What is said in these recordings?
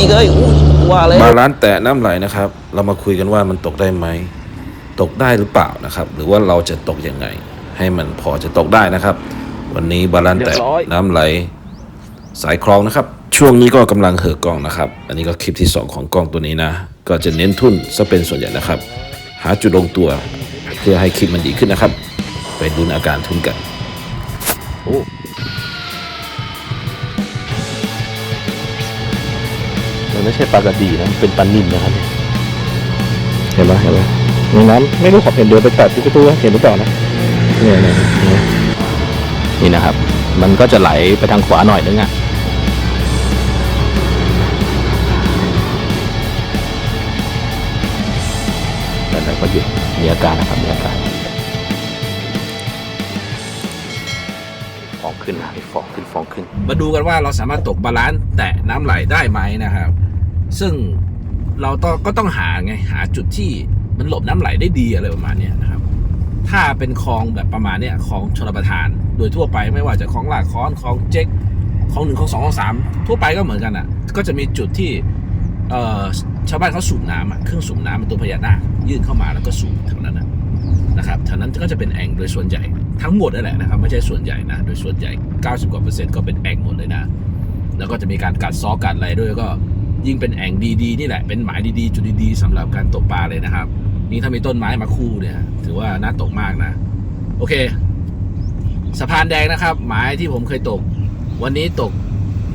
อีกเลยอุ้ยว่าแล้วบาลานซ์แตะน้ำไหลนะครับ เรามาคุยกันว่ามันตกได้ไหมตกได้หรือเปล่านะครับ หรือว่าเราจะตกยังไง ให้มันพอจะตกได้นะครับ วันนี้บาลานซ์แตะน้ำไหล สายคลองนะครับ ช่วงนี้ก็กำลังเห่อกล้องนะครับ อันนี้ก็คลิปที่ 2 ของกล้องตัวนี้นะ ก็จะเน้นทุนซะเป็นส่วนใหญ่นะครับ หาจุดลงตัว เพื่อให้คลิปมันดีขึ้นนะครับ ไปดูอาการทุนกัน โอ้ มันไม่ใช่ปลากระดีนะมันเป็นปลานิ่มนะครับเนี่ยเห็นไหมเห็นไหมในน้ำไม่รู้ขอบเห็นเดือไปตัดที่ประตูเห็นหรือเปล่านะเนี่ยเนี่ยเนี่ยนี่นะครับ มันก็จะไหลไปทางขวาหน่อยนึงอะแล้วเราก็หยุดมีอาการนะครับมีอาการฟองขึ้นนะมีฟองขึ้นฟองขึ้น มาดูกันว่าเราสามารถตกบาลานซ์แตะน้ำไหลได้ไหมนะครับ ซึ่งเราต้องก็ต้องหาไงหาจุดที่มันหลบน้ำไหลได้ดีอะไรประมาณนี้นะครับ ถ้าเป็นคลองแบบประมาณเนี้ยคลองชลประทาน โดยทั่วไปไม่ว่าจะคลองลาดคลองคลองเจ๊กคลองหนึ่งคลองสองคลองสามทั่วไปก็เหมือนกันอะ ก็จะมีจุดที่เอ่อชาวบ้านเขาสูบน้ำอะเครื่องสูบน้ำเป็นตัวพญานาคยื่นเข้ามาแล้วก็สูบแถวนั้นนะนะครับแถวนั้นก็จะเป็นแอ่งโดยส่วนใหญ่ทั้งหมดนั่นแหละนะครับ ไม่ใช่ส่วนใหญ่นะ โดยส่วนใหญ่ 90กว่าเปอร์เซ็นต์ก็เป็นแอ่งหมดเลยนะ แล้วก็จะมีการกัดซอกัดอะไรด้วยก็ ยิ่งเป็นแอ่งดีๆนี่แหละเป็นหมายดีๆ จุดดีๆสำหรับการตกปลาเลยนะครับ นี่ถ้ามีต้นไม้มาคู่เนี่ย ถือว่าน่าตกมากนะ โอเค สะพานแดงนะครับ หมายที่ผมเคยตก วันนี้ตก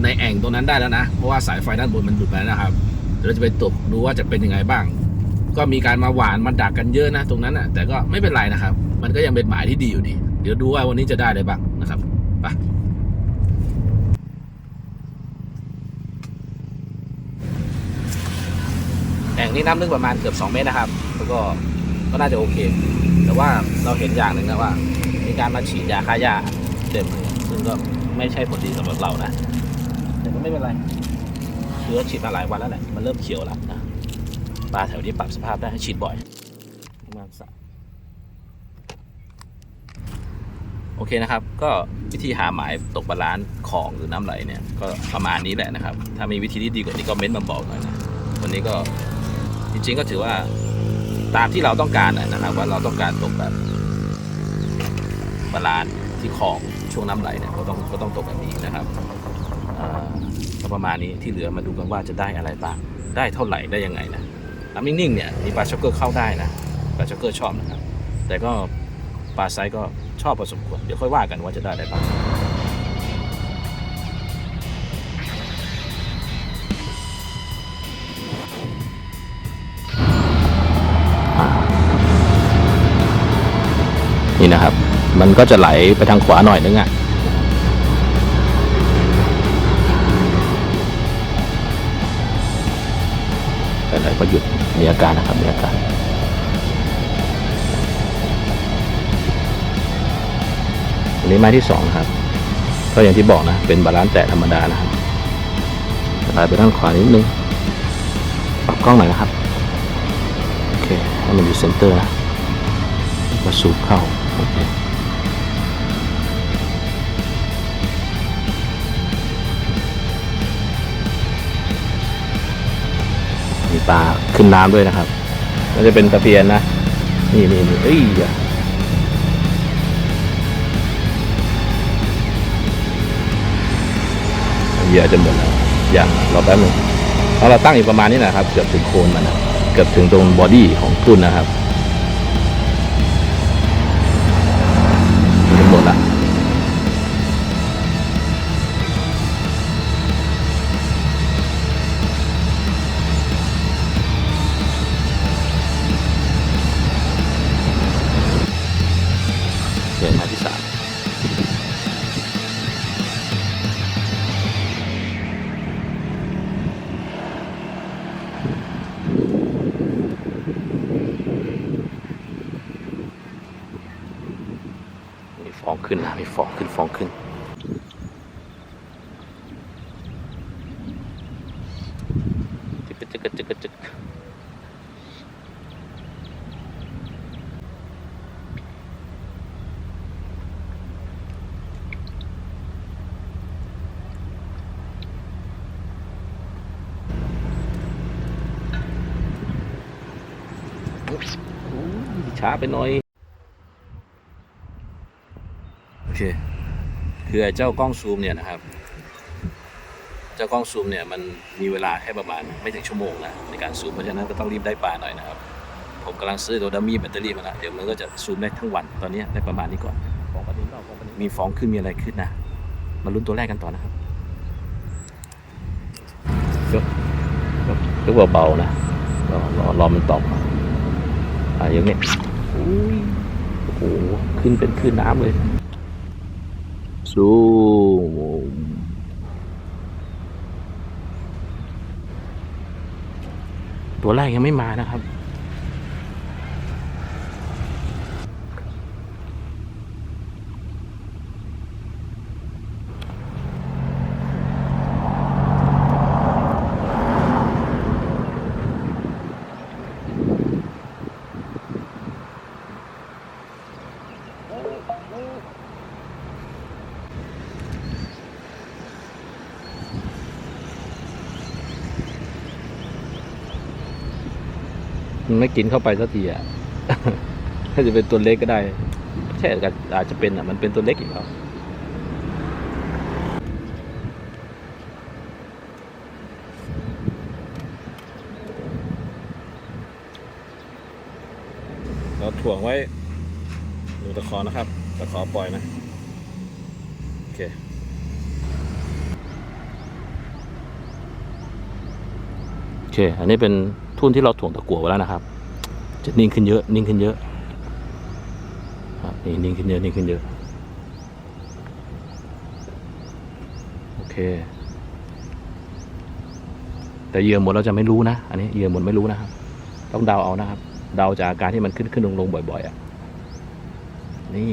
ในแอ่งตรงนั้นได้แล้วนะ เพราะว่าสายไฟด้านบนมันหลุดไปแล้วนะครับเดี๋ยวเราจะไปตกดูว่าจะเป็นยังไงบ้าง ก็มีการมาหวานมาดักกันเยอะนะตรงนั้นน่ะแต่ก็ไม่เป็นไรนะครับ มันก็ยังเป็นหมายที่ดีอยู่ดี เดี๋ยวดูว่าวันนี้จะได้อะไรบ้างนะครับไป แอ่งนี้น้ำลึกประมาณเกือบ 2 เมตรนะครับ แล้วก็ก็น่าจะโอเค แต่ว่าเราเห็นอย่างหนึ่งนะว่า มีการมาฉีดยาฆ่าหญ้าเต็มเลยซึ่งก็ไม่ใช่ผลดีสำหรับเรานะ แต่ก็ไม่เป็นไรเชื้อฉีดมาหลายวันแล้วแหละมันเริ่มเขียวแล้วนะปลาแถวนี้ปรับสภาพได้ให้ฉีดบ่อยประมาณสักโอเคนะครับ ก็วิธีหาหมายตกบาลานซ์ของหรือน้ำไหลเนี่ย ก็ประมาณนี้แหละนะครับ ถ้ามีวิธีที่ดีกว่านี้ก็เม้นมาบอกหน่อยนะ วันนี้ก็ จริงๆก็ถือว่าตามที่เราต้องการนะครับ ว่าเราต้องการตกแบบบาลานที่ของช่วงน้ำไหลเนี่ยก็ต้องก็ต้องตกแบบนี้นะครับก็ประมาณนี้ที่เหลือมาดูกันว่าจะได้อะไรบ้างได้เท่าไหร่ได้ยังไงนะน้ำนิ่งๆเนี่ยมีปลาช็อกเกอร์เข้าได้นะปลาช็อกเกอร์ชอบนะครับแต่ก็ปลาไซส์ก็ชอบพอสมควรเดี๋ยวค่อยว่ากันว่าจะได้อะไรบ้าง นี่นะครับ มันก็จะไหลไปทางขวาหน่อยนึงอะแต่ไหลก็หยุดมีอาการนะครับมีอาการอันนี้ไม้ที่สองนะครับก็อย่างที่บอกนะ เป็นบาลานซ์แตะธรรมดานะครับไหลไปด้านขวานิดนึงปรับกล้องหน่อยนะครับ โอเค ให้มันอยู่เซนเตอร์นะมาสูบเข้า มีปลาขึ้นน้ำด้วยนะครับน่าจะเป็นตะเพียนนะ นี่นี่นี่เอ้ยเหยื่อจะหมดแล้วอย่างรอแป๊บนึงเอาเราตั้งอยู่ประมาณนี้นะครับ เกือบถึงโคนมันนะเกือบถึงตรงบอดี้ของทุ่นนะครับึกจึกจึกช้าไปหน่อย โอเคเผื่อเจ้ากล้องซูมเนี่ยนะครับ เจ้ากล้องซูมเนี่ยมันมีเวลาแค่ประมาณไม่ถึงชั่วโมงนะในการซูมเพราะฉะนั้นก็ต้องรีบได้ปลาหน่อยนะครับ ผมกำลังซื้อตัวดัมมี่แบตเตอรี่มาแล้วเดี๋ยวมันก็จะซูมได้ทั้งวันตอนนี้ได้ประมาณนี้ก่อนมีฟองขึ้นมีอะไรขึ้นนะมาลุ้นตัวแรกกันต่อนะครับก็ก็ก็เบาๆนะรอรอรอมันตอบมาอะอย่างเนี้ยอุ้ยโอ้โหขึ้นเป็นขึ้นน้ำเลยซูม ตัวแรกยังไม่มานะครับ ไม่กินเข้าไปสักทีอะถ้าจะเป็นตัวเล็กก็ได้ใช่อาจจะเป็นอะ มันเป็นตัวเล็กอีกแล้วเราถ่วงไว้ดูตะขอนะครับ ตะขอปล่อยนะ โอเค โอ เค อันนี้เป็นทุ่นที่เราถ่วงตะกั่วไว้แล้วนะครับ จะนิ่งขึ้นเยอะ นิ่งขึ้นเยอะครับนี่นิ่งขึ้นเยอะ นิ่งขึ้นเยอะ โอเค แต่เหยื่อหมดเราจะไม่รู้นะ อันนี้เหยื่อหมดไม่รู้นะครับ ต้องเดาเอานะครับ เดาจากอาการที่มันขึ้นขึ้นลงลงบ่อย ๆอะนี่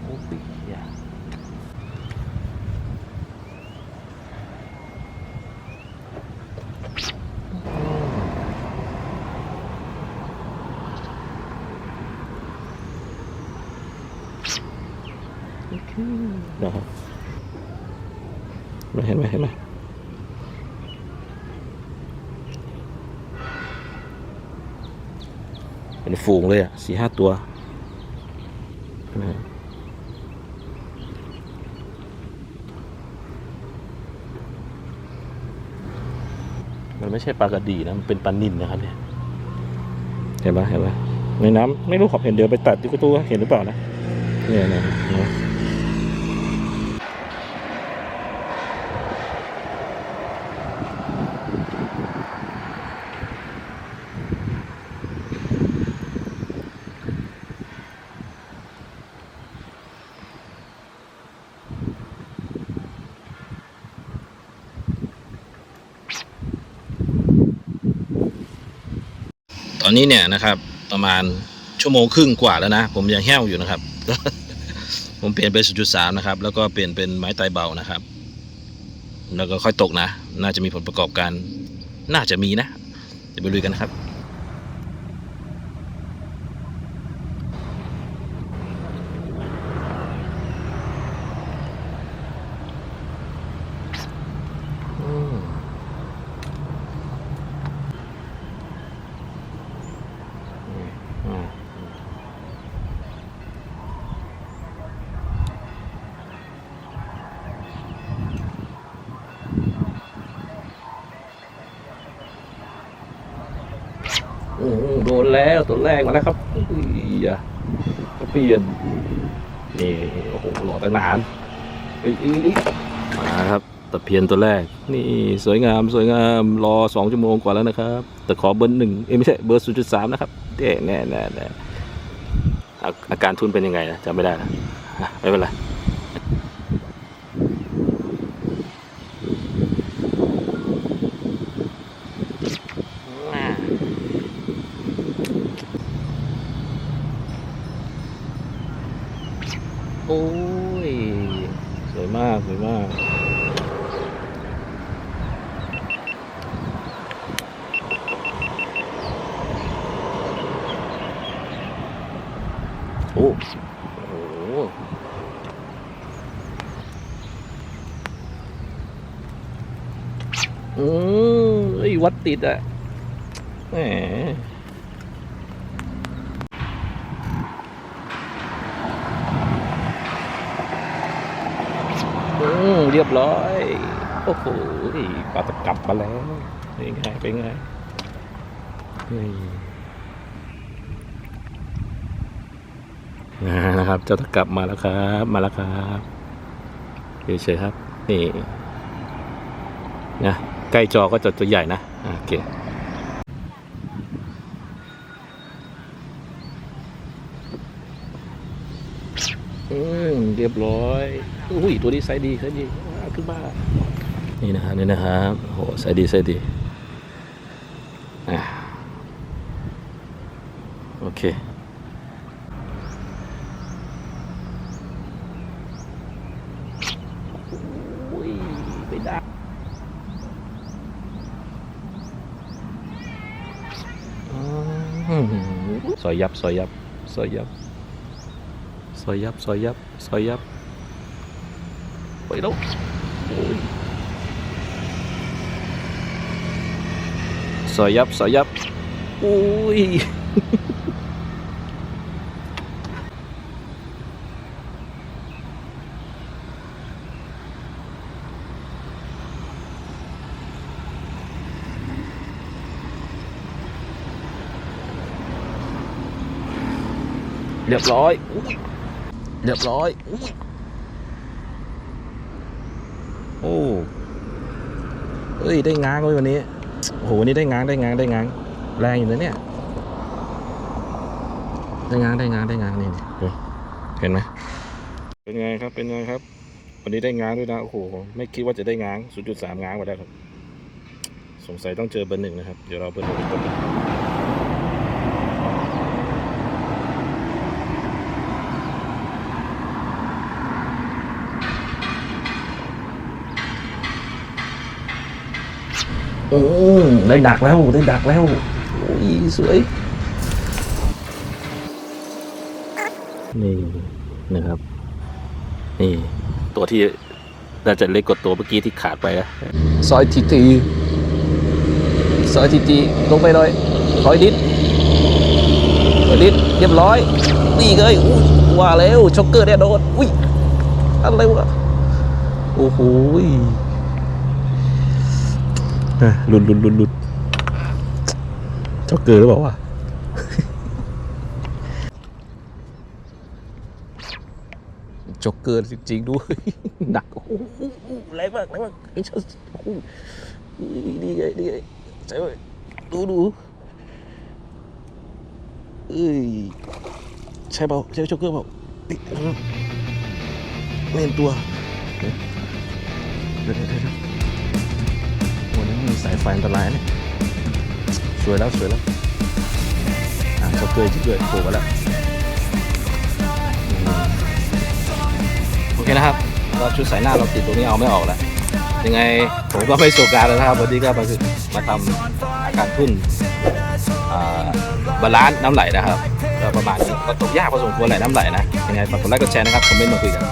โอ้ยอย่า นะครับม่เห็นไหมเห็นไหมเป็นฝูงเลยอะสี่ห้าตัวนะมันไม่ใช่ปลากระดีนะ มันเป็นปลานินนะครับเนี่ย เห็นไหมเห็นไหมในน้ำไม่รู้ขอบเห็นเดี๋ยวไปตัดที่กุตู้เห็นหรือเปล่านะ เนี่ยนี่ อนนี้เนี่ยนะครับ ประมาณชั่วโมงครึ่งกว่าแล้วนะ ผมยังแห้วอยู่นะครับ ผมเปลี่ยนเป็น0.3นะครับ แล้วก็เปลี่ยนเป็นไม้ไตเบานะครับ แล้วก็ค่อยตกนะ น่าจะมีผลประกอบการ น่าจะมีนะเดี๋ยวไปลุยกันนะครับ โดนแล้วตัวแรกมาแล้วครับอุ้ยอะก็เปลี่ยนนี่โอ้โหหล่อตั้งนานอ้ยเอ้ยเอ้ยมาครับตะเพียนตัวแรก นี่สวยงามสวยงามรอสองชั่วโมงกว่าแล้วนะครับ แต่ขอเบอร์หนึ่งเอ้ไม่ใช่เบอร์ศูนย์จุดสามนะครับเด้แน่แน่แน่อาอาการทุนเป็นยังไงนะจำไม่ได้นะไม่เป็นไร อือไอ้วัดติดอะแหมเรียบร้อย โอ้โหปลาตะกลับมาแล้วเป็นไงเป็นไงนี่น นะครับ เจ้าตะกลับมาแล้วครับ มาแล้วครับเฉยๆครับ นี่นะใกล้จอก็จะตัวใหญ่นะโอเคอืมเรียบร้อยอุ้ยตัวนี้ไซส์ดีไซส์ดีอ่าขึ้นมานี่นะครับนี่นะครับโอ้โหไซส์ดีไซส์ดีอ่าโอเคอุ้ยไม่ได้อืม ซอยยับซอยยับซอยยับซอยยับซอยยับซอยยับไปแล้วโอ้ยซอยยับซอยยับโอ้ย เรียบร้อยเรียบร้อยอุ้ยโอ้เอ้ย ได้ง้างเลยวันนี้โอ้โหวันนี้ได้ง้างได้ง้างได้ง้าง แรงอยู่นะเนี่ย ได้ง้างได้ง้างได้ง้างนี่นี่เห็นไหมเป็นไงครับ เป็นไงครับ วันนี้ได้ง้างด้วยนะ โอ้โห ไม่คิดว่าจะได้ง้าง 0.3 ง้างมาได้ครับ สงสัยต้องเจอเบอร์หนึ่งนะครับ เดี๋ยวเราเบอร์หนึ่งก่อน โอ้ได้ดักแล้วได้ดักแล้วโอ้ยสวยนี่นะครับ นี่ ตัวที่น่าจะเล็กกว่าตัวเมื่อกี้ที่ขาดไปนะซอยทีทีซอยทีทีลงไปเลยถอยนิดถอยนิดเรียบร้อยนี่เลยอุ้ยว่าแล้วช็อกเกอร์เนี่ยโดนอุ้ยอะไรวะโอ้โห หลุดหลุดหลุดหลุดช็อกเกอร์หรือเปล่าวะจ็อกเกอร์จริงๆด้วยหนักโอ้โหแรงมากแรงมากไอ้เจ้าโอ้โหดีไงดีไงใช่ไหมดูดูเอ้ยใช่เปล่าใช่จ็อกเกอร์เปล่านี่ไม่เห็นตัวเดี๋ยวเดี๋ยว มีสายไฟอันตรายเนี่ยสวยแล้วสวยแล้วอะจ็อกเกอร์จ็อกเกอร์โผล่มาแล้วโอเคนะครับก็ชุดสายหน้าเราติดตรงนี้เอาไม่ออกแล้วยังไงผมก็ไม่โศกการแล้วนะครับวันนี้ก็มามาทำอาการทุ่นอ่าบาลานซ์น้ำไหลนะครับประมาณนี้ก็ตกยากพอสมควรแหลน้ำไหลนะยังไงฝากกดไลค์กดแชร์นะครับคอมเมนต์มาคุยกัน